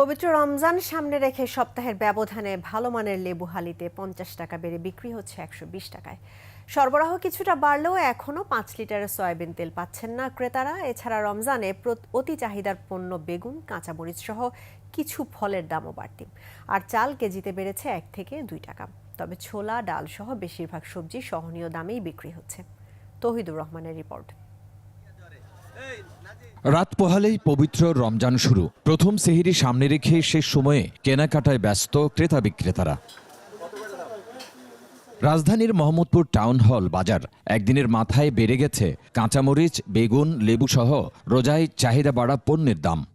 পবিত্র রমজান সামনে রেখে সপ্তাহের ব্যবধানে ভালো মানের লেবু হালিতে পঞ্চাশ টাকা বেড়ে বিক্রি হচ্ছে একশো বিশ টাকায়। সরবরাহ কিছুটা বাড়লেও এখনও পাঁচ লিটারের সয়াবিন তেল পাচ্ছেন না ক্রেতারা। এছাড়া রমজানে অতি চাহিদার পণ্য বেগুন, কাঁচামরিচ সহ কিছু ফলের দামও বাড়তি। আর চাল কেজিতে বেড়েছে এক থেকে দুই টাকা। তবে ছোলা, ডাল সহ বেশিরভাগ সবজি সহনীয় দামেই বিক্রি হচ্ছে। তহিদুর রহমানের রিপোর্ট। রাত পোহালেই পবিত্র রমজান শুরু। প্রথম সেহিরি সামনে রেখে শেষ সময়ে কেনাকাটায় ব্যস্ত ক্রেতা বিক্রেতারা। রাজধানীর মোহাম্মদপুর টাউন হল বাজার। একদিনের মাথায় বেড়ে গেছে কাঁচামরিচ, বেগুন, লেবুসহ রোজায় চাহিদা বাড়া পণ্যের দাম।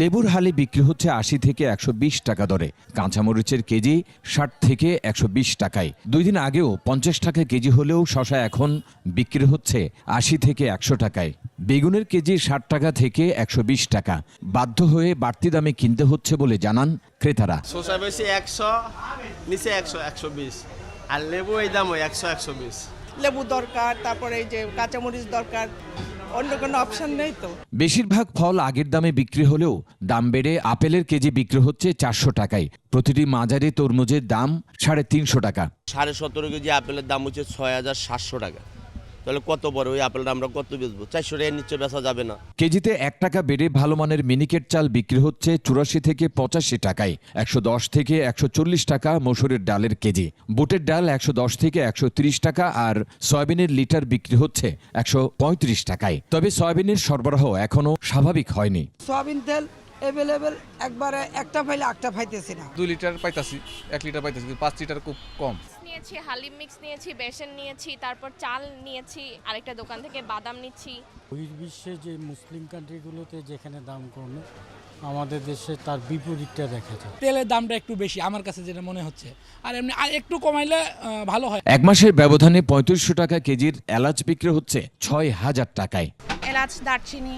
লেবুর হালে বিক্রি হচ্ছে আশি থেকে একশো বিশ টাকা দরে। কাঁচামরিচের কেজি ষাট থেকে একশো বিশ টাকায়। দুই দিন আগেও পঞ্চাশ টাকা কেজি হলেও শশা এখন বিক্রি হচ্ছে আশি থেকে একশো টাকায়। বেগুনের কেজি ষাট টাকা থেকে একশো বিশ টাকা। বাধ্য হয়ে বাড়তি দামে কিনতে হচ্ছে বলে জানান ক্রেতারা। শসা বেশি একশো নিচে একশো একশো বিশ। আর লেবু এই দাম ওই একশো একশো বিশ। লেবু দরকার তারপরে এই যে কাঁচামরিচ দরকার। অন্য কোনো অপশন নেই তো। বেশিরভাগ ফল আগের দামে বিক্রি হলেও দাম বেড়ে আপেলের কেজি বিক্রি হচ্ছে চারশো টাকায়। প্রতিটি মাঝারি তরমুজের দাম সাড়ে তিনশো টাকা। সাড়ে সতেরো কেজি আপেলের দাম হচ্ছে ছয় হাজার সাতশো টাকা। তাহলে কত বড় ওই আপেলটা আমরা কত বেচবো? চারশো টাকার নিচে বেচা যাবে না। কেজিতে এক টাকা বেড়ে ভালো মানের মিনিকেট চাল বিক্রি হচ্ছে চুরাশি থেকে পঁচাশি টাকায়। একশো দশ থেকে একশো চল্লিশ টাকা মসুরের ডালের কেজি। বুটের ডাল একশো দশ থেকে একশো তিরিশ টাকা আর সয়াবিনের লিটার বিক্রি হচ্ছে একশো পঁয়ত্রিশ টাকায়। তবে সয়াবিনের সরবরাহ এখনও স্বাভাবিক হয়নি। সয়াবিন তেল অ্যাভেলেবেল একবারে একটা পাইলে একটা পাইতেছি না। দুই লিটার পাইতাছি এক লিটার পাইতাছি কিন্তু পাঁচ লিটার খুব কম। নিয়েছি হালিম মিক্স নিয়েছি বেসন নিয়েছি তারপর চাল নিয়েছি আরেকটা দোকান থেকে বাদাম নিচ্ছি। বহির্বিশ্বে যে মুসলিম কান্ট্রিগুলোতে যেখানে দাম কমে আমাদের দেশে তার বিপরীতটা দেখা যায়। তেলের দামটা একটু বেশি আমার কাছে যেটা মনে হচ্ছে। আর এমনি আর একটু কমাইলে ভালো হয়। এক মাসের ব্যবধানে পঁয়ত্রিশশো টাকা কেজির এলাচ বিক্রি হচ্ছে ছয় হাজার টাকায়। এলাচ দারচিনি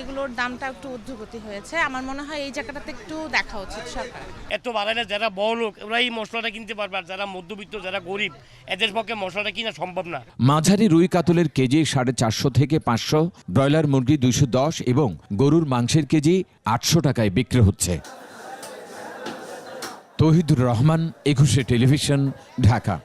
এগুলোর দামটা একটু ঊর্ধ্বগতি হয়েছে। আমার মনে হয় এই জায়গাটাতে একটু দেখা উচিত সরকার। এত বাড়াইলে যারা বড় লোক ওরা এই মশলাটা কিনতে পারবে আর যারা মধ্যবিত্ত যারা গরিব এদের পক্ষে মশলাটা কিনা সম্ভব না। মাঝারি রুই কাতলের কেজি সাড়ে চারশো থেকে পাঁচশো ব্রয়লার মুরগি দুইশো দশ এবং গরুর মাংসের কেজি আটশো টাকায় বিক্রি হচ্ছে। তহিদুর রহমান একুশে টেলিভিশন ঢাকা।